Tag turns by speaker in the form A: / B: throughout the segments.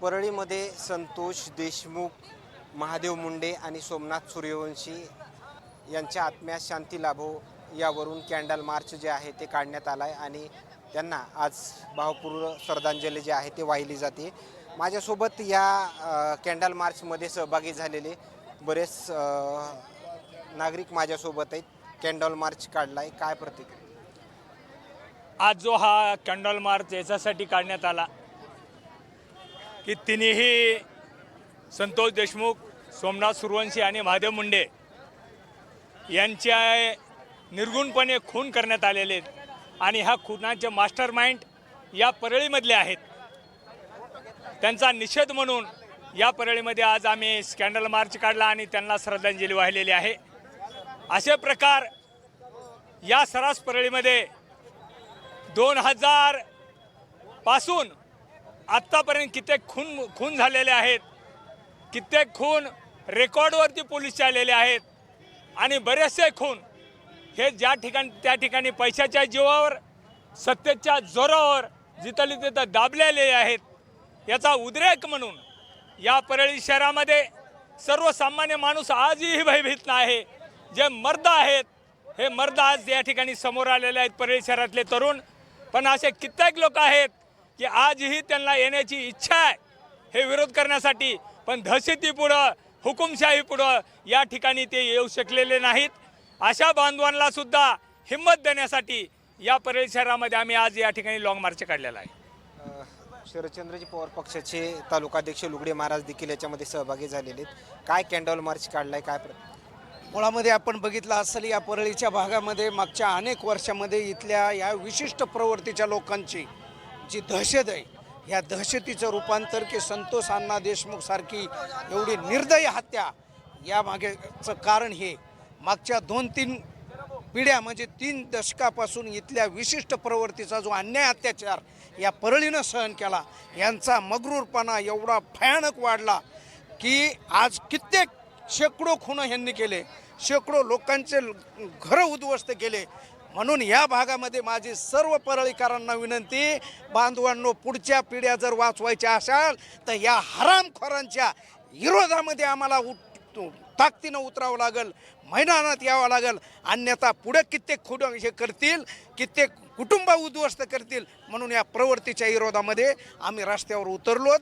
A: परळीमध्ये संतोष देशमुख महादेव मुंडे आणि सोमनाथ सूर्यवंशी यांच्या आत्म्यास शांती लाभो यावरून कॅन्डल मार्च जे आहे ते काढण्यात आलं आहे आणि त्यांना आज भावपूर्ण श्रद्धांजली जी आहे ते वाहिली जाते. माझ्यासोबत या कॅन्डल मार्चमध्ये सहभागी झालेले बरेच नागरिक माझ्यासोबत आहेत. कॅन्डल मार्च काढला आहे काय प्रतिक्रिया?
B: आज जो हा कॅन्डल मार्च याच्यासाठी काढण्यात आला. की तिन्ही संतोष देशमुख सोमनाथ सुरवंशी आणि महादेव मुंडे यांच्या निर्गुणपणे खून करण्यात आलेले आहेत. आणि ह्या खुनाचे मास्टर माइंड या परळीमधले आहेत. त्यांचा निषेध म्हणून या परळीमध्ये आज आम्ही स्कॅन्डल मार्च काढला आणि त्यांना श्रद्धांजली वाहिलेली आहे. असे प्रकार या सरास परळीमध्ये दोन हजारपासून आत्तापर्यंत कित्येक खून खून झालेले आहेत. कित्येक खून रेकॉर्डवरती पोलीसचे आलेले आहेत. आणि बरेचसे खून हे ज्या ठिकाणी त्या ठिकाणी पैशाच्या जीवावर सत्तेच्या जोरावर जिथली तिथं दाबलेले आहेत याचा उद्रेक म्हणून या परळी शहरामध्ये सर्वसामान्य माणूस आजही भयभीत नाही जे मर्द आहेत हे मर्द आज या ठिकाणी समोर आलेले आहेत परळी शहरातले तरुण. पण असे कित्येक लोक आहेत की आजही त्यांना येण्याची इच्छा आहे हे विरोध करण्यासाठी. पण दहशतीपुढं हुकुमशाही पुढं या ठिकाणी ते येऊ शकलेले नाहीत. अशा बांधवांना सुद्धा हिंमत देण्यासाठी या परळी शहरामध्ये आम्ही आज या ठिकाणी लॉंग मार्च काढलेला आहे.
A: शरदचंद्रजी पवार पक्षाचे तालुकाध्यक्ष लुगडे महाराज देखील याच्यामध्ये सहभागी झालेले आहेत. काय कॅन्डल मार्च काढलाय काय प्र-
C: मुळामध्ये आपण बघितलं असेल या परळीच्या भागामध्ये मागच्या अनेक वर्षामध्ये इथल्या या विशिष्ट प्रवृत्तीच्या लोकांची जी दहशत आहे या दहशतीचं रूपांतर की संतोष अण्णा देशमुख सारखी एवढी निर्दयी हत्या यामागेचं कारण हे. मागच्या दोन तीन पिढ्या म्हणजे तीन दशकापासून इथल्या विशिष्ट प्रवृत्तीचा जो अन्याय अत्याचार या परळीनं सहन केला यांचा मगरूरपणा एवढा भयानक वाढला की आज कित्येक शेकडो खुणं ह्यांनी केले. शेकडो लोकांचे घरं उद्ध्वस्त केले. म्हणून या भागामध्ये माझी सर्व परळीकरांना विनंती बांधवांनो पुढच्या पिढ्या जर वाचवायच्या असाल तर या हरामखोरांच्या विरोधामध्ये आम्हाला उठ ताकदीनं उतरावं लागेल मैदानात यावं लागेल. अन्यथा पुढे कित्येक खुड हे करतील कित्येक कुटुंब उद्ध्वस्त करतील. म्हणून या प्रवृत्तीच्या विरोधामध्ये आम्ही रस्त्यावर उतरलोत.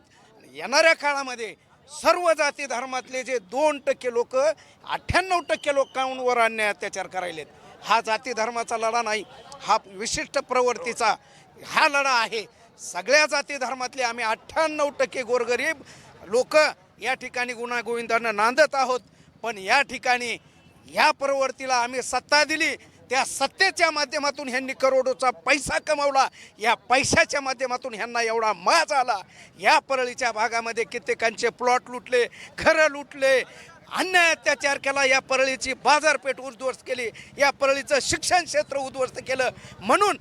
C: येणाऱ्या काळामध्ये सर्व जाती धर्मातले जे दोन टक्के लोक अठ्ठ्याण्णव टक्के लोकांवर अन्याय अत्याचार करायलेत. हा जाती धर्माचा लढा नाही हा विशिष्ट प्रवृत्तीचा हा लढा आहे. सगळ्या जाती धर्मातले आम्ही अठ्ठ्याण्णव टक्के गोरगरीब लोक या ठिकाणी गुणागोविंदांना नांदत आहोत. पण या ठिकाणी या प्रवृत्तीला आम्ही सत्ता दिली त्या सत्तेच्या माध्यमातून ह्यांनी करोडोचा पैसा कमावला या पैशाच्या माध्यमातून ह्यांना एवढा माज आला. या परळीच्या भागामध्ये कित्येकांचे प्लॉट लुटले घरं लुटले अन्याय अत्याचार केला या परळीची बाजारपेठ उद्ध्वस्त केली या परळीचं शिक्षण क्षेत्र उद्ध्वस्त केलं. म्हणून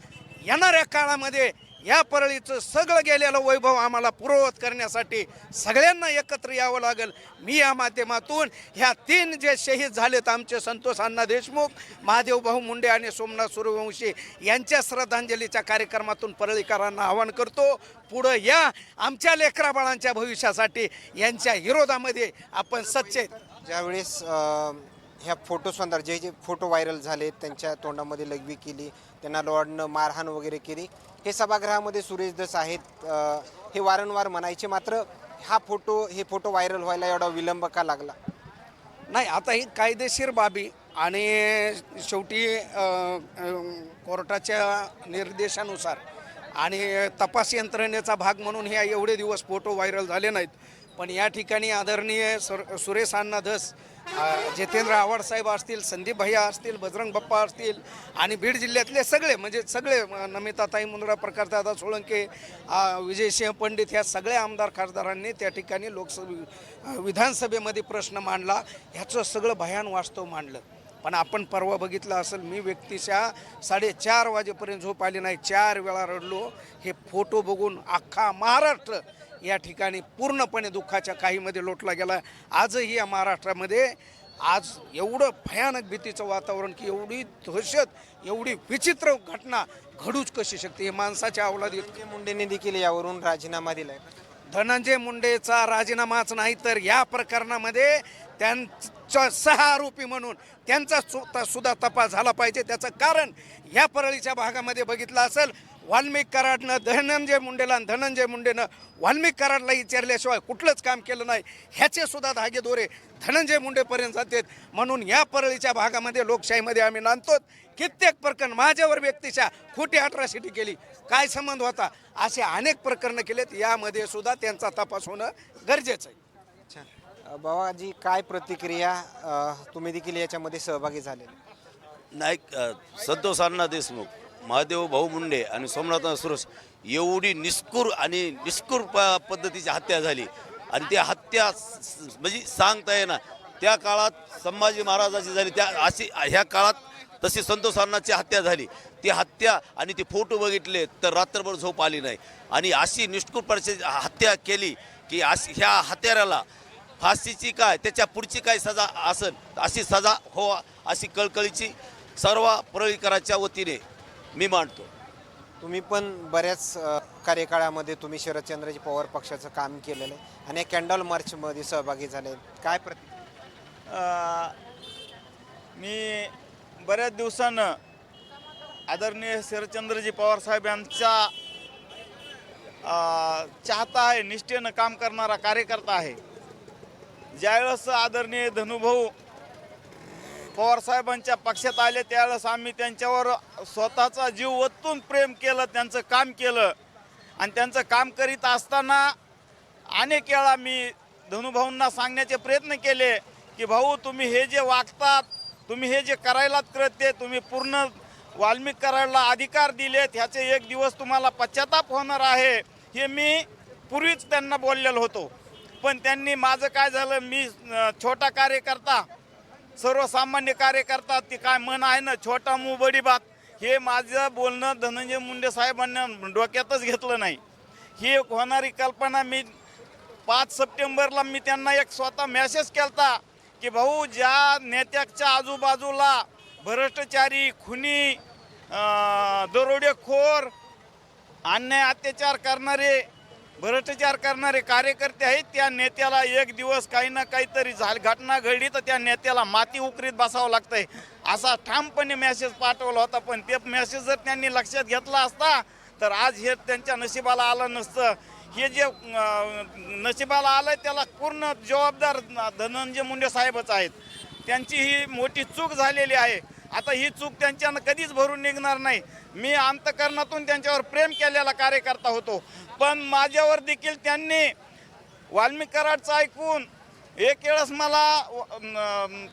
C: येणाऱ्या काळामध्ये या परळीचं सगळं गेलेलं वैभव आम्हाला पूर्ववत करण्यासाठी सगळ्यांना एकत्र यावं लागेल. मी या माध्यमातून ह्या तीन जे शहीद झालेत आमचे संतोष अण्णा देशमुख महादेव भाऊ मुंडे आणि सोमनाथ सूर्यवंशी यांच्या श्रद्धांजलीच्या कार्यक्रमातून परळीकरांना आवाहन करतो. पुढं या आमच्या लेकराबाळांच्या भविष्यासाठी यांच्या विरोधामध्ये आपण सच्चे
A: ज्यावेळेस ह्या फोटो संदर्भ जे जे फोटो व्हायरल झाले त्यांच्या तोंडामध्ये लघवी केली त्यांना लॉर्डनं मारहाण वगैरे केली हे सभागृहामध्ये सुरेश दस आहेत हे वारंवार म्हणायचे मात्र हा फोटो हे फोटो व्हायरल व्हायला एवढा विलंब का लागला?
C: नाही आता ही कायदेशीर बाबी आणि शेवटी कोर्टाच्या निर्देशानुसार आणि तपास यंत्रणेचा भाग म्हणून हे एवढे दिवस फोटो व्हायरल झाले नाहीत. पण या ठिकाणी आदरणीय सुर सुरेश अण्णा धस जितेंद्र आव्हाड साहेब असतील संदीप भैया असतील बजरंग बाप्पा असतील आणि बीड जिल्ह्यातले सगळे म्हणजे सगळे नमिताताई मुंद्रा प्रकाशदादा सोळंके विजयसिंह पंडित ह्या सगळ्या आमदार खासदारांनी त्या ठिकाणी लोकसभे विधानसभेमध्ये प्रश्न मांडला. ह्याचं सगळं भयान वास्तव मांडलं. पण आपण परवा बघितलं असेल मी व्यक्तीच्या साडेचार वाजेपर्यंत झोप आली नाही. चार वेळा रडलो. हे फोटो बघून अख्खा महाराष्ट्र या ठिकाणी पूर्णपणे दुःखाच्या काहीमध्ये लोटला गेला. आजही या महाराष्ट्रामध्ये आज एवढं भयानक भीतीचं वातावरण की एवढी दहशत एवढी विचित्र घटना घडूच कशी शकते हे माणसाच्या
A: धनंजय मुंडेंनी देखील यावरून राजीनामा दिलाय.
C: धनंजय मुंडेचा राजीनामाच नाही तर या प्रकरणामध्ये त्यांचा सह आरोपी म्हणून त्यांचा सुद्धा तपास झाला पाहिजे. त्याचं कारण या परळीच्या भागामध्ये बघितलं असेल. वाल्मिक कराडनं धनंजय मुंडेला आणि धनंजय मुंडेनं वाल्मिक कराडला विचारल्याशिवाय कुठलंच काम केलं नाही. ह्याचे सुद्धा धागेदोरे धनंजय मुंडेपर्यंत जातात. म्हणून या परळीच्या भागामध्ये लोकशाहीमध्ये आम्ही नांदतो कित्येक प्रकरण माझ्यावर व्यक्तीच्या खोटी अट्रॉसिटी केली. काय संबंध होता? असे अनेक प्रकरणं केलेत. यामध्ये सुद्धा त्यांचा तपास होणं गरजेचं आहे.
A: बाबाजी काय प्रतिक्रिया अ, तुम्ही देखील याच्यामध्ये सहभागी झाले
D: नाईक अ, संतोष अण्णा देशमुख. महादेव भाऊ मुंडे आणि सोमनाथ सुरस एवढी निष्कूर आणि निष्कूर प- पद्धतीची हत्या झाली. आणि ती हत्या म्हणजे सांगता येणार त्या काळात संभाजी महाराजाची झाली. त्या अशी ह्या काळात तशी संतोष हत्या झाली. ती हत्या आणि ते फोटो बघितले तर रात्रभर झोप आली नाही. आणि अशी निष्ठुर परिस्थिती हत्या केली की अशी ह्या हत्याराला फाशीची काय त्याच्या पुढची काय सजा असेल अशी सजा हो अशी कळकळीची सर्व परळीकराच्या वतीने मी मांडतो
A: तुम्ही पण बऱ्याच अ, कार्यकाळामध्ये तुम्ही शरदचंद्रजी पवार पक्षाचं काम केलेलं आहे आणि या कॅन्डल मार्चमध्ये सहभागी झाले काय प्रति
E: अ, मी बऱ्याच दिवसानं आदरणीय शरदचंद्रजी पवार साहेब यांचा अ, चाहता आहे निष्ठेनं काम करणारा कार्यकर्ता आहे. ज्यावेळेस आदरणीय धनुभाऊ पवार साहेबांच्या पक्षात आले त्यावेळेस आम्ही त्यांच्यावर स्वतःचा जीव ओतून प्रेम केलं त्यांचं काम केलं. आणि त्यांचं काम करीत असताना अनेक वेळा मी धनुभाऊंना सांगण्याचे प्रयत्न केले की भाऊ तुम्ही हे जे वागतात तुम्ही हे जे करायलात करते तुम्ही पूर्ण वाल्मिक करायला अधिकार दिलेत ह्याचे एक दिवस तुम्हाला पश्चाताप होणार आहे. हे मी पूर्वीच त्यांना बोललेलो होतो. पण त्यांनी माझं काय झालं मी छोटा कार्यकर्ता सर्वसामान्य कार्यकर्ता ते काय मन आहे ना छोटा मू बडी बात हे माझं बोलणं धनंजय मुंडे साहेबांना डोक्यातच घेतलं नाही. ही एक होणारी कल्पना मी पाच सप्टेंबरला मी त्यांना एक स्वतः मेसेज केलता की भाऊ ज्या नेत्याच्या आजूबाजूला भ्रष्टाचारी खुनी दरोडेखोर अन्याय अत्याचार करणारे भ्रष्टाचार करणारे कार्यकर्ते आहेत त्या नेत्याला एक दिवस काही ना काहीतरी झाल घटना घडली तर त्या नेत्याला माती उकरीत बसावं लागतंय. असा ठामपणे मेसेज पाठवला होता पण ते मेसेज जर त्यांनी लक्षात घेतला असता तर आज हे त्यांच्या नशिबाला आलं नसतं. हे जे नशिबाला आलं त्याला पूर्ण जबाबदार धनंजय मुंडे साहेबच आहेत. त्यांची ही मोठी चूक झालेली आहे. आता ही चूक त्यांच्यानं कधीच भरून निघणार नाही. मी अंतकरणातून त्यांच्यावर प्रेम केलेला कार्यकर्ता होतो. पण माझ्यावर देखील त्यांनी वाल्मिक कराडचं ऐकून एक वेळेस मला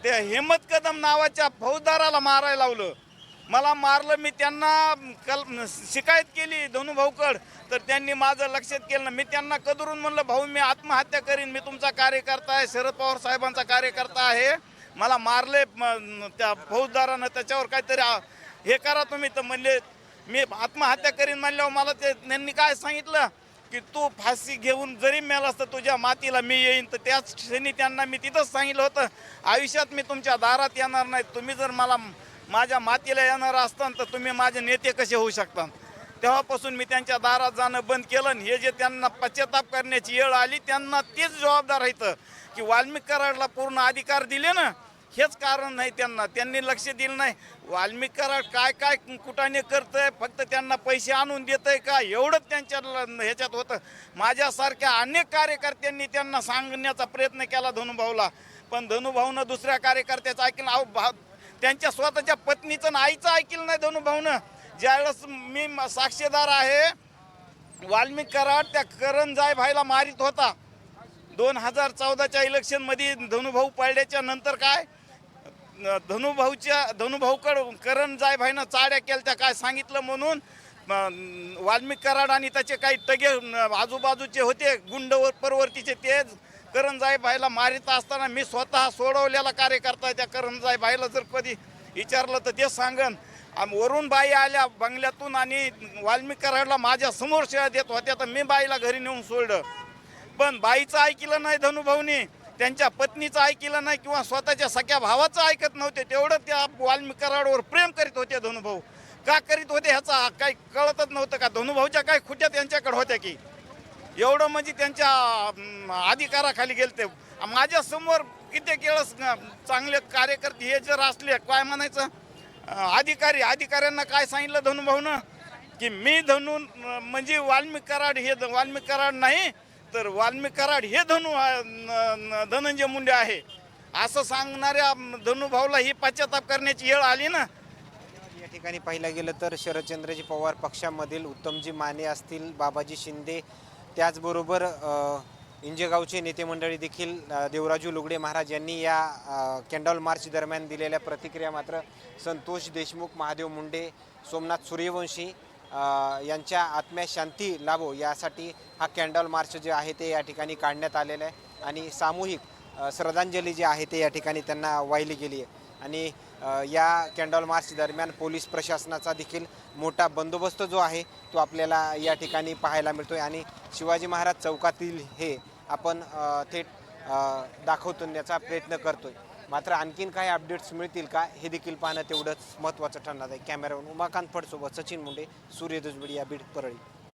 E: ते हेमत कदम नावाच्या फौजदाराला मारायला लावलं. मला मारलं मी त्यांना कल शिकायत केली धनु भाऊकड. तर त्यांनी माझं लक्षात केलं मी त्यांना कदरून म्हणलं भाऊ मी आत्महत्या करीन. मी तुमचा कार्यकर्ता आहे. शरद पवार साहेबांचा कार्यकर्ता आहे. मला मारले त्या फौजदारानं त्याच्यावर काहीतरी हे करा तुम्ही. तर म्हणले मी आत्महत्या करीन म्हणल्यावर मला ते त्यांनी काय सांगितलं? की तू फाशी घेऊन जरी मेलास तर तुझ्या मातीला मी येईन तर त्याच क्षणी त्यांना मी तिथंच सांगितलं होतं आयुष्यात मी तुमच्या दारात येणार नाही. तुम्ही जर मला माझ्या मातीला येणार असतान तर तुम्ही माझे नेते कसे होऊ शकता तेव्हापासून मी त्यांच्या दारात जाणं बंद केलं आणि हे जे त्यांना पश्चाताप करण्याची वेळ आली त्यांना तेच जबाबदार राहतं की वाल्मिक कराडला पूर्ण अधिकार दिले ना हेच कारण नाही त्यांना. त्यांनी लक्ष दिलं नाही. वाल्मिक कराड काय काय कुटाने करतंय फक्त त्यांना पैसे आणून देतंय का? एवढंच त्यांच्या ह्याच्यात होतं. माझ्यासारख्या अनेक कार्यकर्त्यांनी त्यांना सांगण्याचा प्रयत्न केला धनुभाऊला. पण धनुभाऊनं दुसऱ्या कार्यकर्त्याचं ऐकलं अहो भा त्यांच्या स्वतःच्या पत्नीचं आईचं ऐकलं नाही धनुभाऊनं. ज्यावेळेस मी म- साक्षीदार आहे वाल्मिक कराड त्या करंजाय भाईला मारित होता. दोन हजार चौदाच्या इलेक्शनमध्ये धनुभाऊ पडल्याच्या नंतर काय धनुभाऊच्या धनुभाऊकडं करण जाय भाईनं चाड्या केल्या त्या काय सांगितलं म्हणून वाल्मिकी वाल्मिक कराड आणि त्याचे काही टगे आजूबाजूचे होते गुंड परवर्तीचे ते करंजाई भाईला मारित असताना मी स्वतः सोडवलेला कार्यकर्ता त्या करंजाई भाईला जर कधी विचारलं तर ते सांगन. वरून बाई आल्या बंगल्यातून आणि वाल्मिकराडला माझ्यासमोर शेळ्या देत होत्या तर मी बाईला घरी नेऊन सोडलं. पण बाईचं ऐकलं नाही धनुभाऊनी त्यांच्या पत्नीचं ऐकलं नाही किंवा स्वतःच्या सख्या भावाचं ऐकत नव्हते तेवढं त्या वाल्मिकराडवर प्रेम करीत होते धनुभाऊ. का करीत होते ह्याचा काही कळतच नव्हतं का? धनुभाऊच्या काही खुट्या त्यांच्याकडे होत्या की? एवढं म्हणजे त्यांच्या अधिकाराखाली गेलते. माझ्यासमोर कित्येक वेळेस चांगले कार्यकर्ते हे जर असले काय म्हणायचं? अधिकारी अधिकाऱ्यांना काय सांगितलं धनुभाऊनं की मी धनु म्हणजे वाल्मिक कराड हे ध- वाल्मिक कराड नाही तर वाल्मिक कराड हे धनु धनंजय मुंडे आहे. असं सांगणाऱ्या धनुभाऊला ही पश्चाताप करण्याची वेळ आली ना?
A: या ठिकाणी पाहिलं गेलं तर शरदचंद्रजी पवार पक्षामधील उत्तमजी माने असतील बाबाजी शिंदे त्याचबरोबर इंजेगावचे नेते मंडळी देखील देवराजू लुगडे महाराज यांनी या कॅन्डॉल मार्च दरम्यान दिलेल्या प्रतिक्रिया मात्र संतोष देशमुख महादेव मुंडे सोमनाथ सूर्यवंशी यांच्या आत्म्या शांती लाभो यासाठी हा कॅन्डॉल मार्च जे आहे ते या ठिकाणी काढण्यात आलेलं आहे. आणि सामूहिक श्रद्धांजली जी आहे ते या ठिकाणी त्यांना वाहिली गेली आहे. आणि या कॅन्डॉल मार्च दरम्यान पोलीस प्रशासनाचा देखील मोठा बंदोबस्त जो आहे तो आपल्याला या ठिकाणी पाहायला मिळतोय. आणि शिवाजी महाराज चौकातील हे आपण थेट दाखवतो दाखवण्याचा प्रयत्न करतोय. मात्र आणखीन काही अपडेट्स मिळतील का हे देखील पाहणं तेवढंच महत्त्वाचं ठरणार आहे. कॅमेरावर उमाकांत फडसोबत सचिन मुंडे सूर्य दुजबडी या बीड परळी.